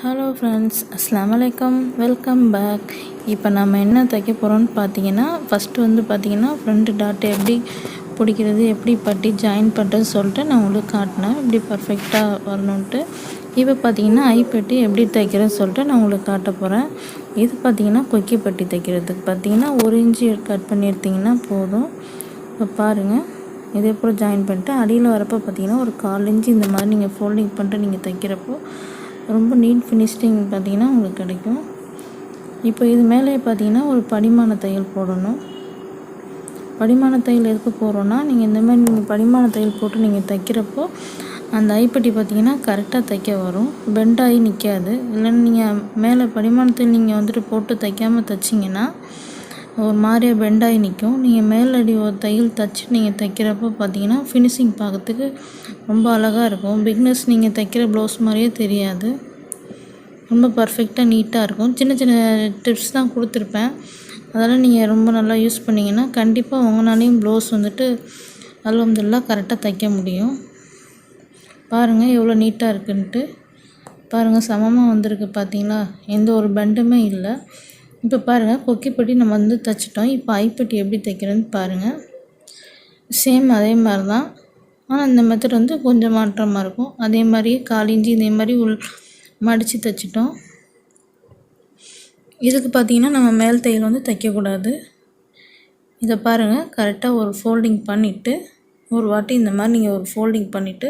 Hello friends அஸ்லாம் வலைக்கம் welcome back இப்போ நம்ம என்ன தைக்க போகிறோம்னு பார்த்தீங்கன்னா ஃபஸ்ட்டு வந்து பார்த்திங்கன்னா ஃப்ரண்ட் டாட்டை எப்படி பிடிக்கிறது எப்படி பட்டி ஜாயின் பண்ணுறது சொல்லிட்டு நான் உங்களுக்கு காட்டினேன். இப்படி பர்ஃபெக்டாக வரணுன்ட்டு இப்போ பார்த்தீங்கன்னா ஐப்பட்டி எப்படி தைக்கிறதுன்னு சொல்லிட்டு நான் உங்களுக்கு காட்ட போகிறேன் இது பார்த்தீங்கன்னா கொக்கி பட்டி தைக்கிறதுக்கு. பார்த்தீங்கன்னா ஒரு இன்ச்சு கட் பண்ணி எடுத்திங்கன்னா போதும். இப்போ பாருங்கள் இதே போல் ஜாயின் பண்ணிட்டு அடியில் வரப்போ பார்த்தீங்கன்னா ஒரு கால் இன்ச்சு இந்த மாதிரி நீங்கள் ஃபோல்டிங் பண்ணிட்டு நீங்கள் தைக்கிறப்போ ரொம்ப நீட் ஃபினிஷிங் பார்த்திங்கன்னா உங்களுக்கு கிடைக்கும். இப்போ இது மேலே பார்த்தீங்கன்னா ஒரு படிமான தையல் போடணும். படிமான தையல் எதுக்கு போடுறோன்னா நீங்கள் இந்த மாதிரி நீங்கள் படிமான தையல் போட்டு நீங்கள் தைக்கிறப்போ அந்த ஐப்பட்டி பார்த்திங்கன்னா கரெக்டாக தைக்க வரும். பெண்டாகி நிற்காது இல்லைன்னா நீங்கள் மேலே படிமானத்தில் நீங்கள் வந்துட்டு போட்டு தைக்காமல் தைச்சிங்கன்னா ஒரு மாதிரியாக பெண்டாகி நிற்கும் நீங்கள் மேலடி ஒரு தையல் தைச்சி நீங்கள் தைக்கிறப்போ பார்த்தீங்கன்னா ஃபினிஷிங் பார்க்கறதுக்கு ரொம்ப அழகாக இருக்கும். பிக்னஸ் நீங்கள் தைக்கிற ப்ளவுஸ் மாதிரியே தெரியாது. ரொம்ப பர்ஃபெக்டாக நீட்டாக இருக்கும். சின்ன சின்ன டிப்ஸ் தான் கொடுத்துருப்பேன். அதெல்லாம் நீங்கள் ரொம்ப நல்லா யூஸ் பண்ணிங்கன்னா கண்டிப்பாக உங்களாலையும் ப்ளவுஸ் வந்துட்டு அல்ஹம்துலில்லாஹ் கரெக்டாக தைக்க முடியும். பாருங்கள் எவ்வளோ நீட்டாக இருக்குன்ட்டு. பாருங்கள் சமமாக வந்திருக்கு பார்த்தீங்களா எந்த ஒரு பெண்டுமே இல்லை. இப்போ பாருங்கள் கொக்கிப்பட்டி நம்ம வந்து தைச்சிட்டோம். இப்போ ஐப்பட்டி எப்படி தைக்கிறோன்னு பாருங்கள் சேம் அதே மாதிரி தான் ஆனால் இந்த மெத்தட் வந்து கொஞ்சம் மாற்றமாக இருக்கும். அதே மாதிரியே காலிஞ்சி இதே மாதிரி உள் மடித்து தைச்சிட்டோம். இதுக்கு பார்த்தீங்கன்னா நம்ம மேல் தையல் வந்து தைக்கக்கூடாது. இதை பாருங்கள் கரெக்டாக ஒரு ஃபோல்டிங் பண்ணிவிட்டு ஒரு வாட்டி இந்த மாதிரி நீங்கள் ஒரு ஃபோல்டிங் பண்ணிவிட்டு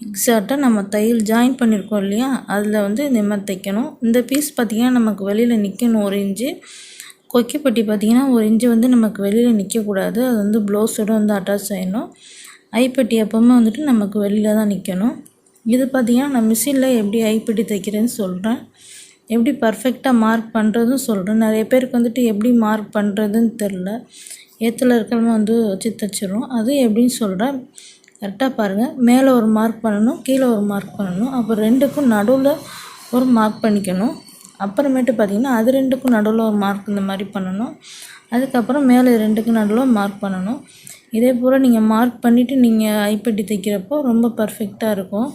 எக்ஸாக்டாக நம்ம தையல் ஜாயின் பண்ணியிருக்கோம் இல்லையா? அதில் வந்து இந்த மாதிரி தைக்கணும். இந்த பீஸ் பார்த்திங்கன்னா நமக்கு வெளியில் நிற்கணும் ஒரு இன்ச்சு கொக்கிப்பட்டி பார்த்திங்கன்னா ஒரு இன்ச்சு வந்து நமக்கு வெளியில் நிற்கக்கூடாது அது வந்து ப்ளவுஸோடு வந்து அட்டாச் ஆகிடணும் ஐப்பட்டி எப்போவுமே வந்துட்டு நமக்கு வெளியில் தான் நிற்கணும் இது பார்த்திங்கன்னா நான் மிஷினில் எப்படி ஐப்பட்டி தைக்கிறேன்னு சொல்கிறேன் எப்படி பர்ஃபெக்டாக மார்க் பண்ணுறதும் சொல்கிறேன் நிறைய பேருக்கு வந்துட்டு எப்படி மார்க் பண்ணுறதுன்னு தெரில ஏத்தில் இருக்கிறவங்க வந்து வச்சு தைச்சிரும் அது எப்படின்னு சொல்கிறேன் கரெக்டாக பாருங்கள் மேலே ஒரு மார்க் பண்ணணும் கீழே ஒரு மார்க் பண்ணணும். அப்புறம் ரெண்டுக்கும் நடுவில் ஒரு மார்க் பண்ணிக்கணும். அப்புறமேட்டு பார்த்திங்கன்னா அது ரெண்டுக்கும் நடுவில் ஒரு மார்க் இந்த மாதிரி பண்ணணும். அதுக்கப்புறம் மேலே ரெண்டுக்கும் நடுவில் மார்க் பண்ணணும். இதே போல் நீங்கள் மார்க் பண்ணிவிட்டு நீங்கள் ஐப்பட்டி தைக்கிறப்போ ரொம்ப பர்ஃபெக்டாக இருக்கும்.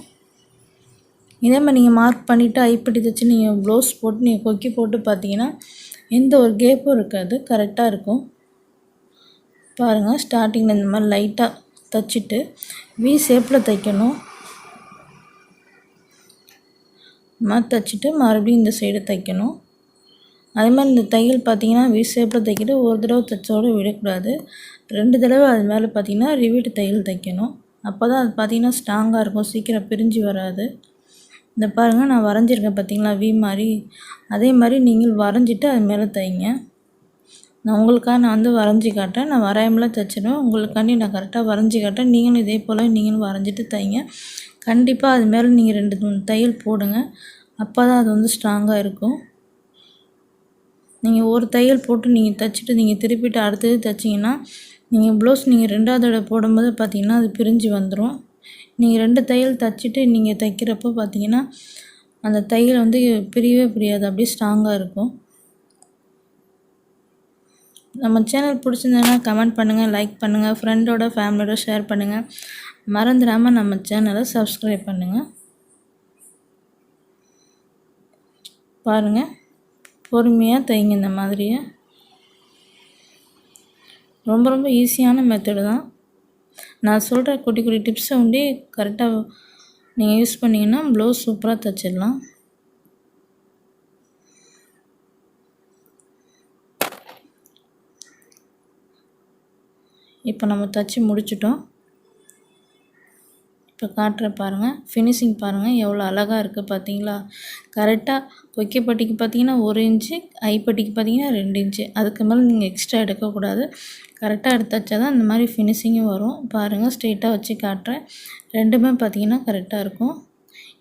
இதே மாதிரி நீங்கள் மார்க் பண்ணிவிட்டு ஐப்பட்டி தைச்சி நீங்கள் ப்ளவுஸ் போட்டு நீங்கள் கொக்கி போட்டு பார்த்தீங்கன்னா எந்த ஒரு கேப்பும் இருக்காது. கரெக்டாக இருக்கும். பாருங்கள் ஸ்டார்டிங்கில் இந்த மாதிரி லைட்டாக தைச்சிட்டு வி ஷேப்பில் தைக்கணும். மாதிரி தைச்சிட்டு மறுபடியும் இந்த சைடு தைக்கணும். அதே மாதிரி இந்த தையல் பார்த்தீங்கன்னா வி ஷேப்பில் தைக்கிட்டு ஒரு தடவை தைச்சோட விடக்கூடாது. ரெண்டு தடவை அது மேலே பார்த்தீங்கன்னா ரிவீட்டு தையல் தைக்கணும். அப்போ தான் அது பார்த்திங்கன்னா ஸ்ட்ராங்காக இருக்கும். சீக்கிரம் பிரிஞ்சு வராது. இந்த பாருங்கள் நான் வரைஞ்சிருக்கேன் பார்த்தீங்களா வி மாதிரி. அதே மாதிரி நீங்கள் வரைஞ்சிட்டு அது மேலே தைங்க. நான் உங்களுக்காக நான் வந்து வரைஞ்சி காட்டுறேன். நான் வரையாமலாம் தைச்சிடுவேன். உங்களுக்காண்டி நான் கரெக்டாக வரைஞ்சி காட்டுறேன். நீங்களும் இதே போல் நீங்களும் வரைஞ்சிட்டு தைங்க. கண்டிப்பாக அது மேலே நீங்கள் ரெண்டு மூணு தையல் போடுங்க. அப்போ தான் அது வந்து ஸ்ட்ராங்காக இருக்கும். நீங்கள் ஒரு தையல் போட்டு நீங்கள் தைச்சிட்டு நீங்கள் திருப்பிட்டு அடுத்தது தைச்சிங்கன்னா நீங்கள் ப்ளவுஸ் நீங்கள் ரெண்டாவது தடவை போடும்போது பார்த்தீங்கன்னா அது பிரிஞ்சு வந்துடும் நீங்கள் ரெண்டு தையல் தைச்சிட்டு நீங்கள் தைக்கிறப்போ பார்த்தீங்கன்னா அந்த தையல் வந்து பிரியவே பிரியாது. அப்படியே ஸ்ட்ராங்காக இருக்கும். நம்ம சேனல் பிடிச்சிருந்ததுன்னா கமெண்ட் பண்ணுங்கள் லைக் பண்ணுங்கள் ஃப்ரெண்டோட ஃபேமிலியோட ஷேர் பண்ணுங்கள் மறந்துடாமல் நம்ம சேனலை சப்ஸ்கிரைப் பண்ணுங்கள் பாருங்கள் பொறுமையாக தைங்க இந்த மாதிரியை. ரொம்ப ரொம்ப ஈஸியான மெத்தடு தான். நான் சொல்கிற குட்டி குட்டி டிப்ஸை வந்து கரெக்டாக நீங்கள் யூஸ் பண்ணிங்கன்னா ப்ளவுஸ் சூப்பராக தைச்சிடலாம். இப்போ நம்ம தைச்சி முடிச்சிட்டோம். இப்போ காட்டுற பாருங்கள் ஃபினிஷிங் பாருங்கள் எவ்வளோ அழகாக இருக்குது பார்த்தீங்களா? கரெக்டாக கொக்கிப்பட்டிக்கு பார்த்தீங்கன்னா ஒரு இன்ச்சு ஐப்பட்டிக்கு பார்த்தீங்கன்னா ரெண்டு இன்ச்சு அதுக்கு மேலே நீங்கள் எக்ஸ்ட்ரா எடுக்கக்கூடாது. கரெக்டாக எடுத்து வச்சா தான் இந்த மாதிரி ஃபினிஷிங்கும் வரும். பாருங்கள் ஸ்ட்ரெயிட்டாக வச்சு காட்டுறேன். ரெண்டுமே பார்த்தீங்கன்னா கரெக்டாக இருக்கும்.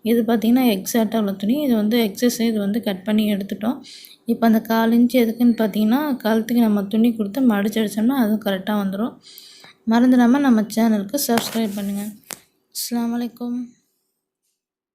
இது பார்த்திங்கன்னா எக்ஸாக்டாக உள்ள துணி. இது வந்து எக்ஸசைஸ் இது வந்து கட் பண்ணி எடுத்துட்டோம். இப்போ அந்த கால் இன்ச்சு எதுக்குன்னு பார்த்தீங்கன்னா கழுத்துக்கு நம்ம துணி கொடுத்து மடிச்சு அடித்தோம்னா அதுவும் கரெக்டாக வந்துடும் மறந்துடாமல் நம்ம சேனலுக்கு சப்ஸ்கிரைப் பண்ணுங்கள் அஸ்லாம் வலைக்கம்